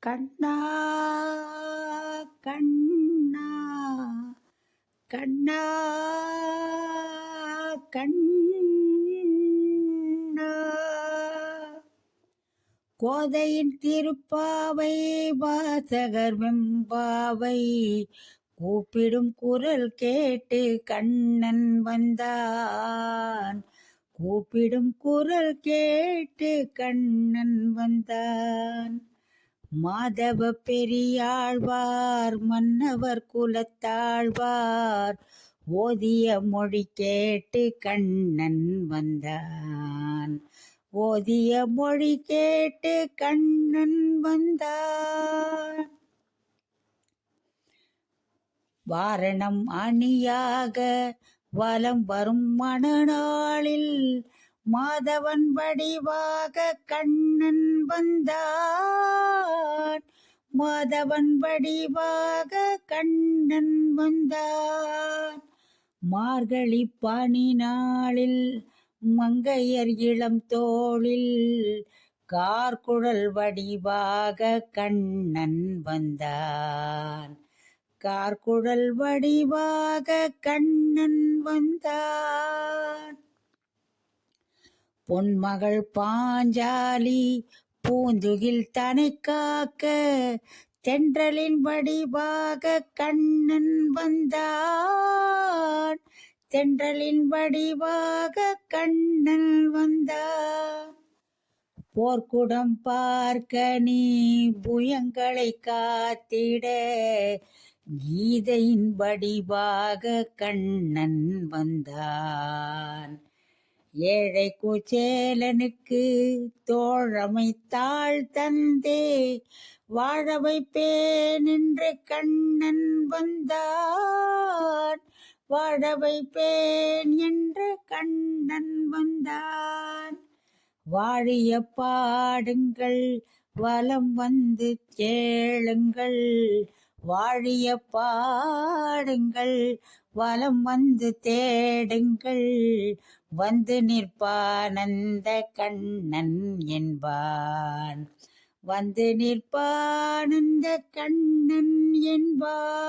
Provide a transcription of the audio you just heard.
கண்ணா கண்ணா கண்ணா கண்ணா. கோதையின் திருப்பாவை வாசகர் வெம்பாவை கூப்பிடும் குரல் கேட்டு கண்ணன் வந்தான். கூப்பிடும் குரல் கேட்டு கண்ணன் வந்தான். மாதவ பெரியாழ்வார் மன்னவர் குலத்தாழ்வார் ஓதிய மொழி கேட்டு கண்ணன் வந்தான். ஓதிய மொழி கேட்டு கண்ணன் வந்தான். வாரணம் அணியாக வலம் வரும் மணநாளில் மாதவன் வடிவாக கண்ணன் வந்தான். மாதவன் வடிவாக கண்ணன் வந்தான் மார்கழி பனி நாளில் மங்கையர் இளம் தோளில் கார்குழல் வடிவாக கண்ணன் வந்தான். கார்குழல் வடிவாக கண்ணன் வந்தான். பொன்மகள் பாஞ்சாலி பூந்துகில் தனை காக்க தென்றலின் வடிவாக கண்ணன் வந்தான். தென்றலின் வடிவாக கண்ணன் வந்தான். போர்க்குடம் பார்க்க நீ புயங்களை காத்திட கீதையின் வடிவாக கண்ணன் வந்தான். ஏழை கூச்சேலனுக்கு தோழமைத்தாள் தந்தே. வாழ வைப்பேன் என்று கண்ணன் வந்தான். வாழ வைப்பேன் என்று கண்ணன் வந்தான். வாழிய பாடுங்கள் வலம் வந்து கேளுங்கள். வாழிய பாடுங்கள் வலம் வந்து தேடுங்கள். வந்து நிற்பானந்த கண்ணன் என்பான். வந்து நிற்பானந்த கண்ணன் என்பான்.